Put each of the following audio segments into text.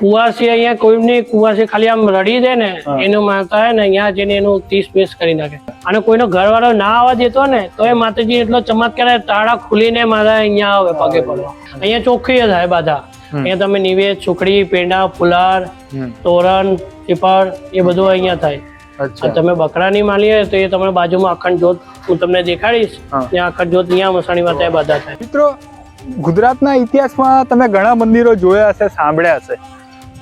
કુવાસી અહીંયા કોઈની કુવાસી ખાલી આમ રડી દે ને. એનું માતા હોય ને અહીંયા જઈને એનું ત્રીસ પીસ કરી નાખે. અને કોઈનો ઘરવાળો ના આવવા દેતો ને તો એ માતાજી એટલો ચમત્કાર તાળા ખુલીને મારા અહીંયા આવે પગે પડવા અહીંયા ચોખ્ખી જ થાય બધા. અહીંયા તમે નિવેદ સુખડી પેંડા ફુલાર તોરણ ચીપડ એ બધું અહીંયા થાય. તમે બકરાની માલી હોય તો એ તમને બાજુમાં અખંડ જોત હું તમને દેખાડીશ. ત્યાં અખંડ જોત અહીંયા મસાણી માતા એ બધા થાય. મિત્રો ગુજરાતના ઇતિહાસમાં તમે ઘણા મંદિરો જોયા હશે, સાંભળ્યા હશે.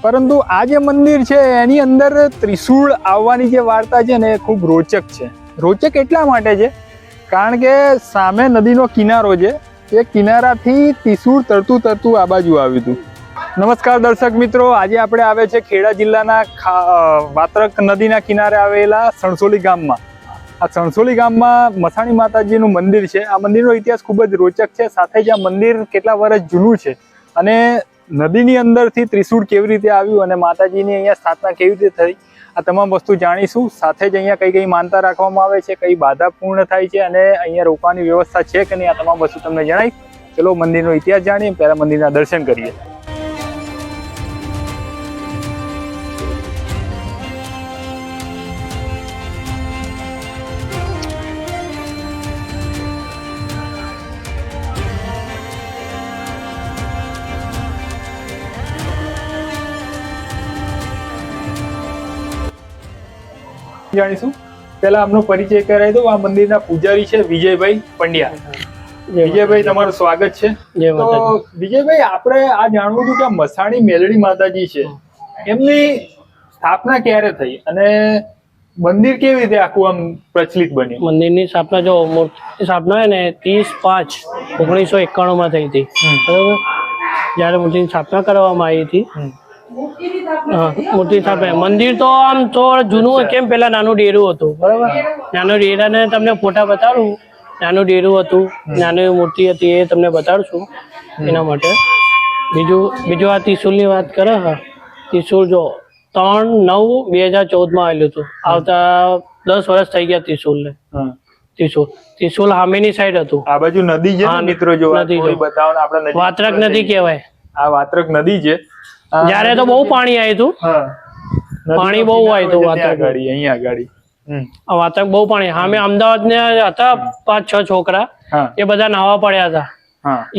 પરંતુ આ જે મંદિર છે, એની અંદર ત્રિશૂળ આવવાની જે વાર્તા છે ને, એ ખૂબ રોચક છે. રોચક એટલા માટે છે, કારણ કે સામે નદીનો કિનારો છે, એ કિનારાથી ત્રિશૂળ તરતું તરતું આ બાજુ આવ્યું હતું. નમસ્કાર દર્શક મિત્રો, આજે આપણે આવે છે ખેડા જિલ્લાના ખા- વાત્રક નદીના કિનારે આવેલા સણસોલી ગામમાં. આ સણસોલી ગામમાં મસાણી માતાજીનું મંદિર છે. આ મંદિરનો ઇતિહાસ ખૂબ જ રોચક છે. સાથે જ આ મંદિર કેટલા વર્ષ જૂનું છે અને નદીની અંદરથી ત્રિશૂળ કેવી રીતે આવ્યું અને માતાજીની અહીંયા સ્થાપના કેવી રીતે થઈ, આ તમામ વસ્તુ જાણીશું. સાથે જ અહીંયા કઈ કઈ માનતા રાખવામાં આવે છે, કઈ બાધા પૂર્ણ થાય છે અને અહીંયા રોકવાની વ્યવસ્થા છે કે નહીં, આ તમામ વસ્તુ તમને જણાવી ચલો મંદિરનો ઇતિહાસ જાણીએ, પહેલાં મંદિરના દર્શન કરીએ. જાણીશું. પહેલા આમનો પરિચય કરાવી દઉં. આ મંદિરના પૂજારી છે વિજયભાઈ પંડ્યા. વિજયભાઈ તમારું સ્વાગત છે. તો વિજયભાઈ આપણે આ જાણવું હતું કે મસાણી મેલડી માતાજી છે. એમની સ્થાપના ક્યારે થઈ અને મંદિર કેવી રીતે આખું આમ પ્રચલિત બન્યું? મંદિરની સ્થાપના જો મૂર્તિ સ્થાપના હોય ને ત્રીસ પાંચ ઓગણીસો એકાણું માં થઈ હતી. બરોબર? જયારે મૂર્તિની સ્થાપના કરવામાં આવી હતી મંદિર તો આમ થોડું જૂનું કેમ? પેલા નાનું ડેરું હતું બરાબર? નાનું ડેરાને તમને ફોટા બતાડું. નાનું ડેરું હતું નાની મૂર્તિ હતી એ તમને બતાડશું એના માટે. બીજું બીજું આ ત્રિશુલની વાત કરે હા. ત્રિશુલ જો ત્રણ નવ બે હજાર ચૌદમાં આવેલું હતું. આવતા દસ વર્ષ થઈ ગયા ત્રિશુલને ને ત્રિશુલ ત્રિશુલ સામેની સાઈડ હતું. આ બાજુ નદી છે મિત્રો જો નદી બતાવો આપણે વાત્રક નદી કહેવાય. આ વાત્રક નદી છે. જ્યારે તો બહુ પાણી આવ્યું હતું પાણી બહુ આવ્યું હોય તો છે ત્યાં વાત્રક. ગાડી અહીંયા ગાડી. વાતક બહુ પાણી. સામે અમદાવાદ ને હતા પાંચ છ છોકરા. એ બધા નાહવા પડ્યા હતા.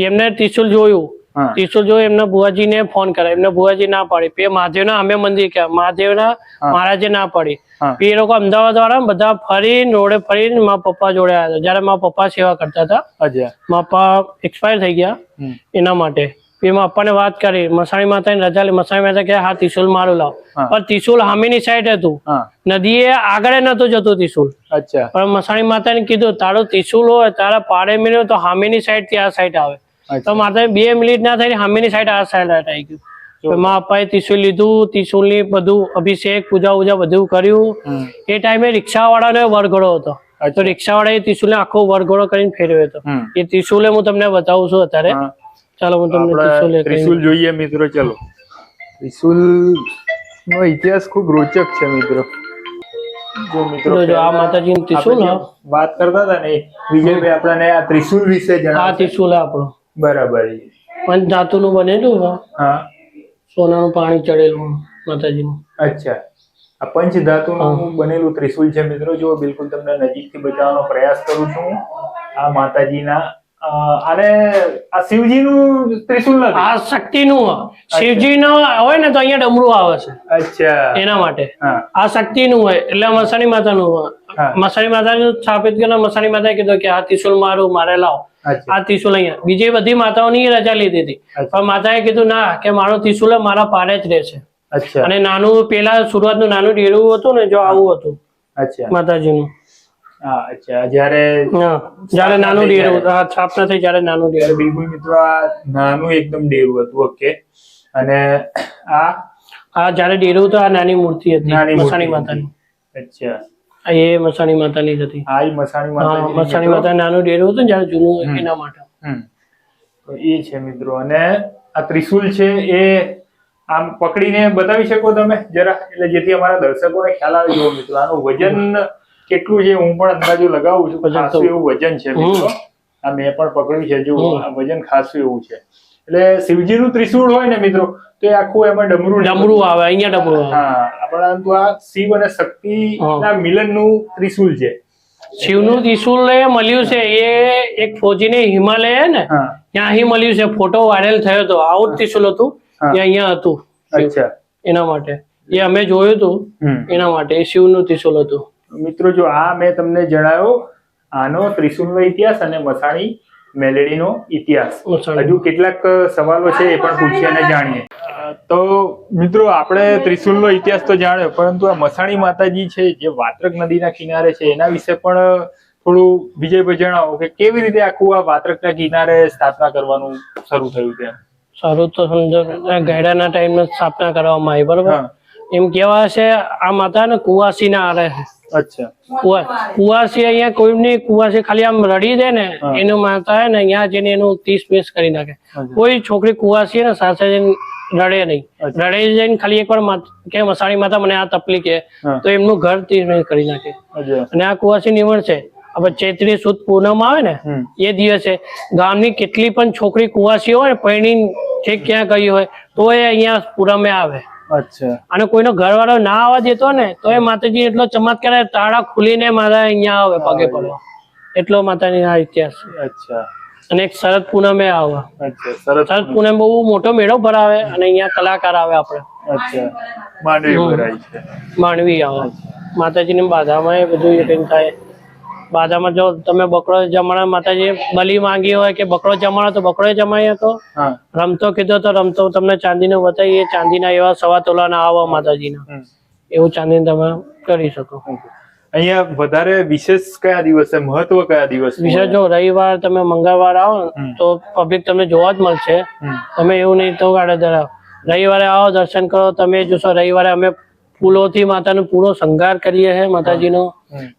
એમને ત્રિશુલ જોયું. ત્રિશુલ જોયું એમને ભુવાજીને ફોન કર્યા. એમને ભુવાજી ના પાડી. પે મહાદેવના અમે મંદિર કે મહાદેવના ના મહારાજે ના પાડી. પે એ લોકો અમદાવાદ વાળા બધા ફરીને રોડે ફરીને મારા પપ્પા જોડે આવ્યા હતા. જ્યારે મારા પપ્પા સેવા કરતા હતા. મારા પપ્પા એક્સપાયર થઈ ગયા. એના માટે. પે મારા વાત કરી મસાણી માતાની રજા લે મસાણી માતા કે હા ત્રિશુલ મારું લાવ. પણ ત્રિશુલ હામીની સાઈડ હતું. નદી નદીએ આગળ નતું જતું ત્રિશુલ. અચ્છા. પણ મસાણી માતાને કીધું તારું ત્રિશુલ હોય તારા પાડે મિલ્યો તો હામીની સાઈડથી આ સાઈડ આવે. તો માતા બે મિનિટ ના થઈ હામીની સાઈડ આ સાઈડ આવી ગયું. એમાં અપાએ ત્રિશુલ લીધું ત્રિશુલની બધું અભિષેક પૂજા ઉજા બધું કર્યું. એ ટાઈમે રિક્ષા વાળાનો વરઘોડો હતો. તો રિક્ષા વાળા એ ત્રિશુલ ને આખો વરઘોડો કરીને ફેરવ્યો હતો. એ ત્રિશુલે હું તમને બતાવું છું અત્યારે. ચાલો હું તમને ત્રિશુલ જોઈએ મિત્રો ચાલો. ત્રિશુલ નો ઇતિહાસ ખૂબ રોચક છે મિત્રો. જો મિત્રો જો, આ માતાજીનું ત્રિશુલ વાત કરતા હતા ને વિજયભાઈ આપણને આ ત્રિશુલ વિશે આ જણાવ ત્રિશુલ આપણો. બરાબર. પંચ ધાતુનું બનેલું હા. હા. સોનાનું પાણી ચડેલું માતાજીનું. અચ્છા. આ પંચ ધાતુનું બનેલું ત્રિશુલ છે મિત્રો. જો બિલકુલ તમને નજીકથી બતાવવાનો પ્રયાસ કરું છું. આ માતાજીના આ શિવજીનું ત્રિશુલ આ શક્તિનું શિવજીનો હોય ને તો અહીંયા ડમરું આવે છે. અચ્છા. એના માટે. આ શક્તિનું હોય એટલે મસાણી માતાનું. મસાણી માતાનું સ્થાપિત મસાણી માતાએ કીધું કે આ ત્રિશુલ મારું મારે લાવો. આ ત્રિશુલ અહીંયા. બીજી બધી માતાઓની રજા લીધી હતી. પણ માતાએ કીધું ના કે મારો ત્રિશુલ મારા પાડે જ રહેશે. અને નાનું પેલા શરૂઆતનું નાનું ડેરું હતું ને જો આવું હતું અચ્છા. માતાજીનું. જ્યારે હા જયારે નાનું ડેરું હા સ્થાપના થઈ જયારે નાનું ડેરું. બિલકુલ મિત્રો આ નાનું એકદમ ડેરું હતું ઓકે. અને આ? આ જયારે ડેરું હતું આ નાની મૂર્તિ હતી મસાણી હતી. માતાની. અચ્છા. એ મસાણી માતાની જ હતી. આ ઈ મસાણી હા મસાણી માતા નાનું ડેરું હતું જયારે જૂનું એના માટે. એ છે મિત્રો. અને આ ત્રિશુલ છે એ આમ પકડીને બતાવી શકો તમે? જરા. એટલે જેથી અમારા દર્શકોને ખ્યાલ આવે જુઓ મિત્રો. આનું વજન કેટલું છે હું પણ અંદાજો લગાવું છું ખાસું એવું વજન છે મિત્રો. આ મેં પણ પકડ્યું છે જો આ વજન ખાસું એવું છે. એટલે શિવજીનું ત્રિશૂળ હોય ને મિત્રો તો એ આખું એમાં ડમરું ડમરું આવે અહીંયા ડમરું હા પરંતુ આ શિવ અને શક્તિ ના મિલનનું ત્રિશુલ છે. શિવનું ત્રિશુલ એ મળ્યું છે એ એક ફોજીને હિમાલય ને ત્યાંથી મળ્યું છે ફોટો વાયરલ થયો હતો. આવું જ ત્રિશુલ હતું. એ અહીંયા હતું. અચ્છા. એના માટે. એ અમે જોયું હતું એના માટે શિવનું ત્રિશુલ હતું. મિત્રો જો આ મેં તમને જણાવ્યો આનો ત્રિશુલનો ઇતિહાસ અને મસાણી મેલેડીનો ઇતિહાસ. હજુ કેટલાક સવાલો છે એ પણ પૂછીએ અને જાણીએ. તો મિત્રો આપણે ત્રિશુલનો ઇતિહાસ તો જાણ્યો પરંતુ આ મસાણી માતાજી છે જે વાત્રક નદીના કિનારે છે એના વિશે પણ થોડું વિજયભાઈ જણાવો કે કેવી રીતે આખું આ વાત્રકના કિનારે સ્થાપના કરવાનું શરૂ થયું ત્યાં સારું તો સમજો ગાયડાના ટાઈમે સ્થાપના કરવામાં આવી બરોબર? એમ કેવા છે આ માતા ને કુવાસી ના આરે અચ્છા. કુવા કુવાસી અહીંયા કોઈની કુવાસી ખાલી આમ રડી દે ને એનું માતા હે ને અહીંયા જઈને એનું ત્રીસ પીસ કરી નાખે. કોઈ છોકરી કુવાસી ને સાથે જઈને રડે નહીં. રડે જઈને ખાલી એકવાર માત- કે મસાણી માતા મને આ તકલીફ છે તો એમનું ઘર ત્રીસ મિનિટ કરી નાખે. અને આ કુવાસી નિવડ છે. હવે ચૈત્રી સુદ પૂનમ આવે ને એ દિવસે ગામની કેટલી પણ છોકરી કુવાસી હોય ને પૈણી જે ક્યાં ગઈ હોય તો એ અહીંયા પૂનમે આવે. અચ્છા. અને કોઈનો ઘરવાળો ના આવવા દેતો ને તો એ માતાજી એટલો ચમત્કાર તાળા ખુલીને માતા અહીંયા આવે પગે પડવા. એટલો માતાની આ ઇતિહાસ. અચ્છા. અને એક શરદ પૂનમે આવે. શરદ પૂનમ. બહુ મોટો મેળો ભરાવે અને અહીંયા કલાકાર આવે આપણે. અચ્છા. માંડવી આવે માતાજી માંડવી આવે. માતાજીની બાધામાં એ બધું એ થાય. બાધામાં જો તમે બકરો જમણા માતાજી બલી માંગી હોય કે બકરો જમાડો તો બકરો જમાય હતો? રમતો કીધો તો રમતો તમને ચાંદી ચાંદીનો બતાવીએ. ચાંદીના એવા સવા તોલાના આવો માતાજીના. એવું ચાંદી તમે કરી શકો. અહીંયા વધારે વિશેષ કયા દિવસે મહત્વ કયા દિવસ વિશેષ જો રવિવાર તમે મંગળવાર આવો તો પબ્લિક તમને જોવા જ મળશે. તમે એવું નહીં તો ગાડે ધરાવ. રવિવારે આવો દર્શન કરો તમે જોશો રવિવારે અમે ફૂલોથી માતાનો પૂરો શણગાર કરીએ છે માતાજીનો.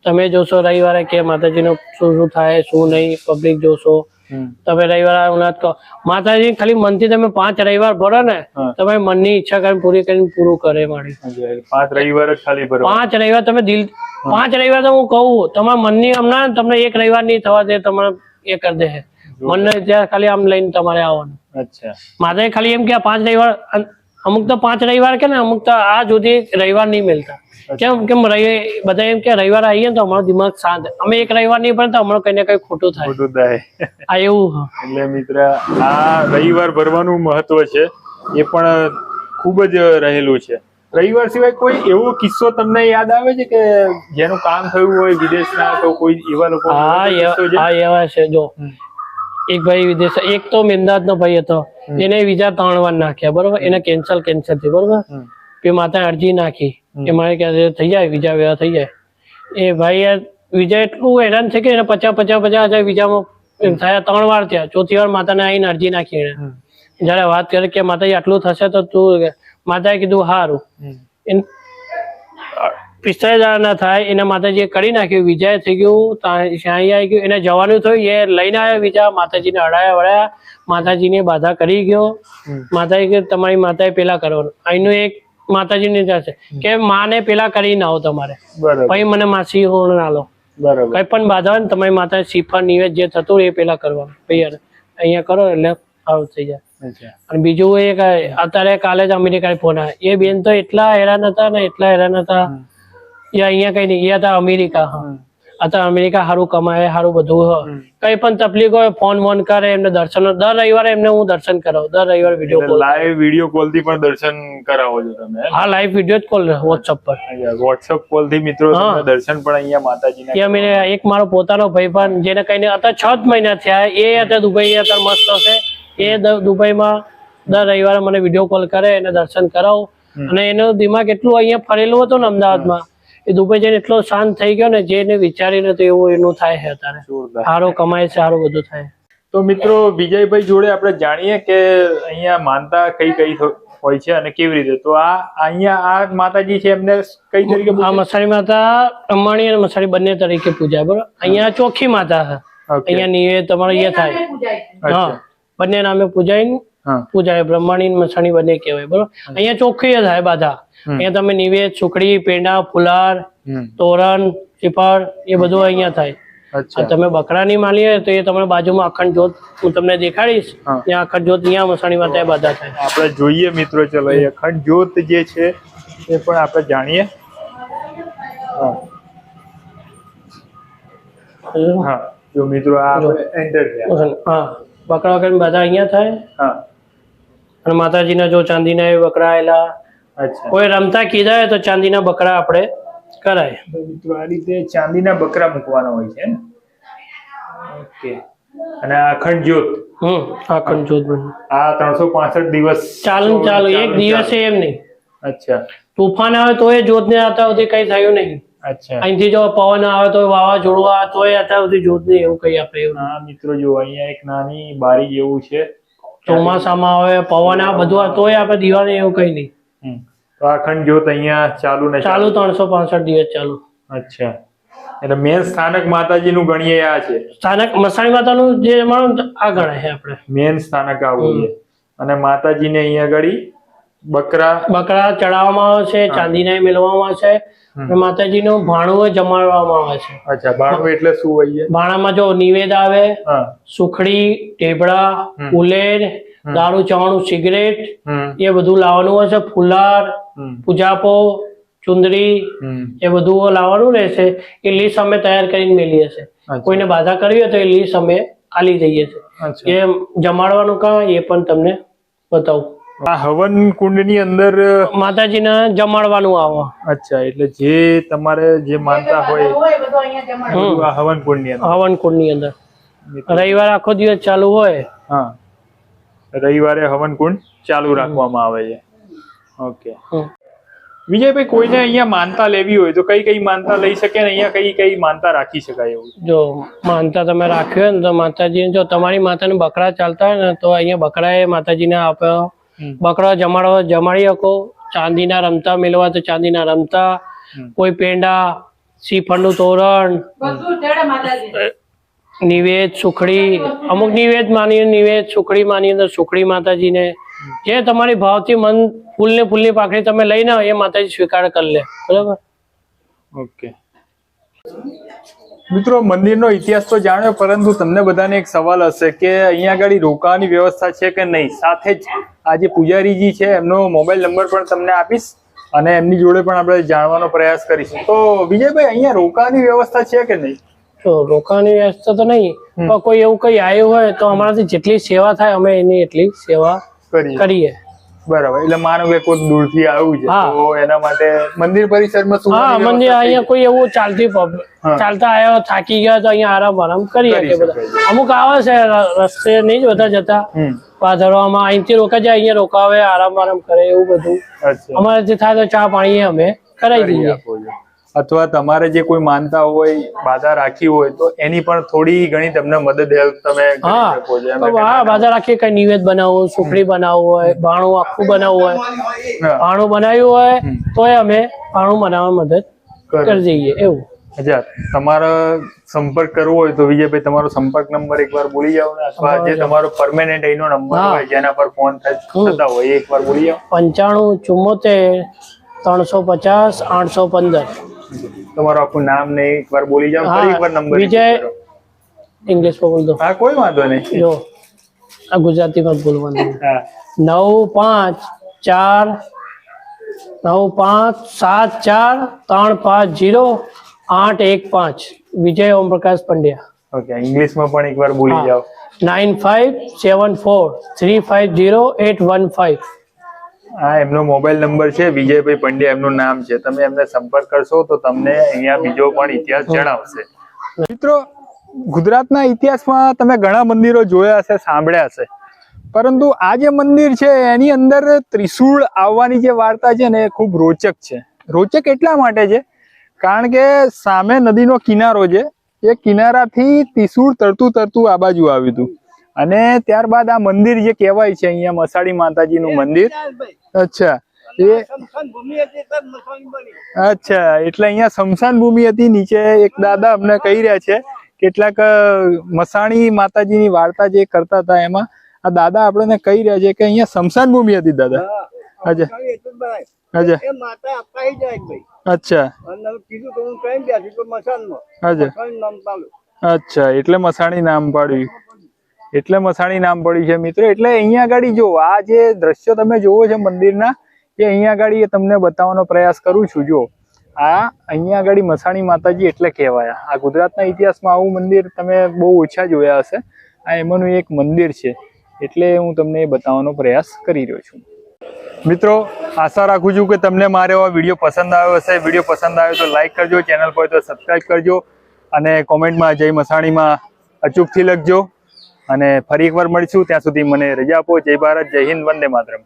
તમે જોશો રવિવારે કે માતાજીનો શું શું થાય શું નહીં પબ્લિક જોશો. તમે રવિવારે ના કહો. માતાજી ખાલી મનથી તમે પાંચ રવિવાર ભરો ને તમે મનની ઈચ્છા કરીને પૂરી કરીને પૂરું કરે મારી. પાંચ રવિવાર ખાલી ભરો. પાંચ રવિવાર તમે દિલ પાંચ રવિવાર તો હું કહું તમારા મનની હમણાં તમને એક રવિવાર નહીં થવા દે તમારે એ કરી દે. મનને ત્યાં ખાલી આમ લઈને તમારે આવવાનું. અચ્છા. માતાજી ખાલી એમ કે પાંચ રવિવાર અમુક તો પાંચ રવિવાર કે ને અમુક તો આ સુધી રવિવાર નહીં મળતા કેમ કેમ રવિ બધા એમ કે રવિવાર આવીએ તો અમારો દિમાગ શાંત અમે એક રવિવાર નહીં પણ હમણાં કઈ ને કઈ ખોટું થાય. ખોટું થાય. આ એવું એટલે મિત્ર આ રવિવાર ભરવાનું મહત્વ છે એ પણ ખૂબ જ રહેલું છે. રવિવાર સિવાય કોઈ એવો કિસ્સો તમને યાદ આવે છે કે જેનું કામ થયું હોય વિદેશના તો કોઈ એવા લોકો હા એવા- છે? જો. એક ભાઈ વિદેશ એક તો મેમદાદ નો ભાઈ હતો. એને વિઝા ત્રણ વાર નાખ્યા બરોબર? એને કેન્સલ કેન્સલ થયું બરોબર. પછી માતા અરજી નાખી. કે મારે ક્યાં થઈ જાય વિઝા વેવા થઈ જાય. એ ભાઈ વિઝા એટલું હેરાન છે કે એને પચાસ પચાસ પચાસ હજાર વિઝામાં થયા ત્રણ વાર થયા. ચોથી વાર માતાને આવીને અરજી નાખી એને. જયારે વાત કરી કે માતાજી આટલું થશે તો તું માતાએ કીધું સારું હમ. એન હજાર ના થાય એના માતાજીએ કરી નાખ્યું વિજય થઈ ગયું શાહી આવી ગયું એને જવાનું થયું એ લઈને આવ્યા વિજા માતાજીને અડાયા માતાજી માતાજીને બાધા કરી ગયો. માતાજી કે તમારી માતાએ પેલા કરવાનું. અહીંનું એક માતાજીની જશે કે માને પેલા કરી ના આવો તમારે. પછી મને માસી હોણ ના લો. કઈ પણ બાધા હોય ને તમારી માતા શીફા નિવેદ જે થતું એ પેલા કરવાનું. ભાઈ અહીંયા કરો એટલે સારું થઈ જાય. અને બીજું એ અત્યારે કાલે જ અમેરિકા ફોન આવ્યા. એ બેન તો એટલા હેરાન હતા ને એટલા હેરાન હતા. એ અહીંયા કઈ નહીં એ હતા અમેરિકા અત્યારે અમેરિકા સારું કમાય સારું બધું હ. કઈ પણ તકલીફ હોય ફોન વોન કરે એમને દર્શન દર રવિવારે એમને હું દર્શન કરાવું દર રવિવારે વીડિયો કોલ લાઈવ વીડિયો કોલથી પણ દર્શન કરાવો છો તમે હા લાઈવ વીડિયો જ કોલ વોટ્સઅપ પર. વોટ્સઅપ કોલથી મિત્રો દર્શન પણ અહીંયા માતાજીના એ મેં એક મારો પોતાનો ભાઈ પણ જેને કઈને અત્યારે છ જ મહિના થયા એ અત્યારે દુબઈ અત્યારે મસ્ત હશે. એ દુબઈમાં દર રવિવારે મને વીડિયો કોલ કરે એને દર્શન કરાવો. અને એનો દિમાગ એટલું અહીંયા ફરેલું હતું ને અમદાવાદમાં એ દુબઈ જઈને એટલો શાંત થઈ ગયો ને જેને વિચારીને તો એવું એનું થાય છે અત્યારે. સારો કમાય છે સારું બધું થાય. તો મિત્રો વિજયભાઈ જોડે આપણે જાણીએ કે અહીંયા માનતા કઈ કઈ હોય છે અને કેવી રીતે? તો આ અહીંયા આ માતાજી છે એમને કઈ તરીકે આ મસારી માતા અંબાણી અને મસારી બંને તરીકે પૂજાય બરોબર? અહીંયા ચોખ્ખી માતા છે. અહીંયા નિવેદ તમારે અહીંયા થાય. હા બંને નામે પૂજાય હા. પૂજાય બ્રહ્માણી મસાણી બંને કહેવાય બરોબર? અહીંયા ચોખ્ખી જ થાય બાધા. અહીંયા તમે નિવેદ સુખડી પેંડા ફુલાર તોરણ શ્રીફળ એ બધું અહીંયા થાય. તમે બકરાની માની હોય તો એ તમને બાજુમાં અખંડ જોત હું તમને દેખાડીશ ત્યાં અખંડ જોત ત્યાં મસાણી ત્યાં બધા થાય. આપણે જોઈએ મિત્રો ચલો એ અખંડ જોત જે છે એ પણ આપણે જાણીએ. હા. હા. જો મિત્રો આ એન્ટર થયા. હા. બકરા વગર બધા અહીંયા થાય. હા. અને માતાજીના જો ચાંદીના એ બકરા આવેલા કોઈ રમતા કીધા હોય તો ચાંદીના બકરા આપણે કરાય. મિત્રો આ રીતે ચાંદીના બકરા મૂકવાના હોય છે ઓકે. અને આ અખંડ જ્યોત? હમ અખંડ જ્યોત આ ત્રણસો પાસઠ દિવસ ચાલુ ચાલુ એક દિવસ એમ નહીં. અચ્છા. તુફાન આવે તો એ જ્યોત ને અત્યાર સુધી કઈ થયું નહીં. અચ્છા. અહીંથી જો પવન આવે તો વાવાઝોડું આવે તો અત્યાર સુધી જોત નહીં એવું કઈ આપણે એવું હા મિત્રો જો અહીંયા એક નાની બારી જેવું છે. ચોમાસામાં આવે પવન આ બધું આ તોય આપણે દિવાળી એવું કઈ નહીં. તો અખંડ જ્યોત અહીંયા ચાલુ ને ચાલુ? ત્રણસો પાસઠ દિવસ ચાલુ. અચ્છા. એટલે મેન સ્થાનક માતાજીનું ગણીએ આ છે? સ્થાનક મસાણી માતાનું જે માનો આ ગણાય છે આપણે. મેન સ્થાનક આવું છે. અને માતાજીને અહીંયા આગળ બકરા? બકરા ચડાવવામાં આવે છે ચાંદીને મેળવવામાં આવે છે માતાજીનું ભાણું જમાડવામાં આવે છે. અચ્છા ભાણું એટલે શું હોય ભાણામાં જો નિવેદ આવે સુખડી ટેબડા હમ. ઉલેર દારૂ ચવાણું સિગરેટ એ બધું લાવવાનું હોય છે. ફુલાર પૂજાપો ચુંદડી એ બધું લાવવાનું રહેશે. એ લીસ અમે તૈયાર કરીને મેલીએ છે અચ્છા. કોઈને બાધા કરવી હોય તો એ લીસ અમે આલી દઈએ છે એ જમાડવાનું કામ એ પણ તમને બતાવું. આ હવન કુંડની અંદર માતાજીને જમાડવાનું આવે. અચ્છા એટલે જે તમારે જે માનતા હોય બધું આ હવન કુંડની અંદર. હવન કુંડની અંદર. રવિવાર આખો દિવસ ચાલુ હોય. હા. રવિવારે હવન કુંડ ચાલુ રાખવામાં આવે છે. ઓકે. હમ. વિજયભાઈ કોઈને અહીંયા માનતા લેવી હોય તો કઈ કઈ માનતા લઈ શકે ને અહીંયા કઈ કઈ માનતા રાખી શકાય એવું? જો માનતા તમે રાખ્યો ને તો માતાજી જો તમારી માતાને બકરા ચાલતા હોય ને તો અહીંયા બકરા એ માતાજીને આપ્યો. બકરા જમાડવા જમાડી શકો. ચાંદીના રમતા મેળવા તો ચાંદીના રમતા. કોઈ પેંડા શ્રીફળનું તોરણ નિવેદ સુખડી. અમુક નિવેદ માની નિવેદ સુખડી માની અંદર સુખડી માતાજીને. જે તમારી ભાવથી મન ફૂલ ને ફૂલની પાખડી તમે લઈને આવો, એ માતાજી સ્વીકાર કરી લે. બરાબર? ઓકે. મિત્રો મંદિરનો ઇતિહાસ તો જાણ્યો પરંતુ તમને બધાને એક સવાલ હશે કે અહીંયા આગળ રોકાવાની વ્યવસ્થા છે કે નહીં? સાથે જ આ જે પૂજારીજી છે એમનો મોબાઈલ નંબર પણ તમને આપીશ અને એમની જોડે પણ આપણે જાણવાનો પ્રયાસ કરીશું. તો વિજયભાઈ અહીંયા રોકાવાની વ્યવસ્થા છે કે નહીં? તો રોકાવાની વ્યવસ્થા તો નહીં પણ કોઈ એવું કઈ આવ્યું હોય તો અમારાથી જેટલી સેવા થાય અમે એની એટલી સેવા કરીએ. કરીએ. બરાબર. એટલે માનો કે કોઈ દૂરથી આવ્યું છે તો એના માટે મંદિર પરિસરમાં શું હા મંદિર અહીંયા કોઈ એવું ચાલતી ચાલતા આવ્યા થાકી ગયા તો અહીંયા આરામ આરામ કરી શકે બધા. અમુક આવે છે રસ્તે નહીં જ બધા જતા. પાથરવામાં અહીંથી રોકા જાય અહીંયા રોકાવે આરામ આરામ કરે એવું બધું. અમારે જે થાય તો ચા પાણી અમે કરાવી દઈએ. અથવા તમારે જે કોઈ માનતા હોય બાધા રાખી હોય તો એની પણ થોડી ઘણી તમને મદદ હેલ્પ તમે હા બાધા રાખીએ કઈ નિવેદ બનાવવું સુખડી બનાવવું હોય ભાણું આખું બનાવવું હોય. ભાણું બનાવ્યું હોય તોય અમે ભાણું બનાવવા મદદ કરે. જઈએ એવું. અચ્છા તમારો સંપર્ક કરવો હોય તો વિજયભાઈ તમારો સંપર્ક નંબર એકવાર બોલી જાઓ ને અથવા જે તમારો પરમેનન્ટ એનો નંબર હોય જેના પર ફોન થતા હોય એકવાર બોલી જાઓ. પંચાણું ચુમ્મોતેર ત્રણસો પચાસ આઠસો પંદર. તમારું આખું નામ ને એકવાર બોલી જાઓ ફરી એકવાર હા નંબર વિજય ઇંગ્લિશમાં બોલ દો. હા કોઈ વાંધો નહીં. જો આ ગુજરાતીમાં જ બોલવાનું હા. નવ પાંચ ચાર નવ પાંચ સાત ચાર ત્રણ પાંચ જીરો આઠ એક પાંચ. વિજય ઓમપ્રકાશ પંડ્યા. ઓકે ઇંગ્લિશમાં પણ એકવાર બોલી જાઓ. Nine five seven four three five zero eight one five આ એમનો મોબાઈલ નંબર છે વિજયભાઈ પંડ્યા એમનું નામ છે. તમે એમને સંપર્ક કરશો તો તમને અહીંયા બીજો પણ ઇતિહાસ જણાવશે. મિત્રો ગુજરાતના ઇતિહાસમાં તમે ઘણા મંદિરો જોયા હશે સાંભળ્યા હશે. પરંતુ આ જે મંદિર છે એની અંદર ત્રિશુળ આવવાની જે વાર્તા છે ને એ ખૂબ રોચક છે. રોચક એટલા માટે છે કારણ કે સામે નદીનો કિનારો છે એ કિનારાથી ત્રિશુળ તરતું તરતું આ બાજુ આવ્યું હતું. અને ત્યારબાદ આ મંદિર જે કહેવાય છે અહીંયા મસાડી માતાજીનું મંદિર અચ્છા. એ અચ્છા એટલે અહીંયા સમશાન ભૂમિ હતી નીચે એક દાદા અમને કહી રહ્યા છે કેટલાક મસાણી મસાણી માતાજીની વાર્તા જે કરતા હતા એમાં આ દાદા આપણને કહી રહ્યા છે કે અહીંયા શમશાન ભૂમિ હતી દાદા. અચ્છા અચ્છા એ માતા અપાઈ જાય ભાઈ. અચ્છા. અને કીધું કે હું કઈ ગયા તો મસાનમાં અચ્છા મસાન નામ ચાલુ અચ્છા એટલે મસાણી નામ પાડ્યું. એટલે મસાણી નામ પડ્યું છે મિત્રો. એટલે અહીંયા આગળ જો, આ જે દ્રશ્યો તમે જોવો છો મંદિરના, એ અહીંયા આગળ તમને બતાવવાનો પ્રયાસ કરું છું. જો, આ અહીંયા આગળ મસાણી માતાજી એટલે કહેવાયા. આ ગુજરાતના ઇતિહાસમાં આવું મંદિર તમે બહુ ઓછા જોયા હશે. આ એમાંનું એક મંદિર છે. એટલે હું તમને એ બતાવવાનો પ્રયાસ કરી રહ્યો છું. મિત્રો, આશા રાખું છું કે તમને મારો આ વીડિયો પસંદ આવ્યો હશે. વીડિયો પસંદ આવ્યો તો લાઈક કરજો, ચેનલ પર તો સબસ્ક્રાઈબ કરજો અને કોમેન્ટમાં જય મસાણીમાં અચૂકથી લખજો. અને ફરી એકવાર મળીશું. ત્યાં સુધી મને રજા આપો. જય ભારત, જય હિન્દ, વંદે માતરમ.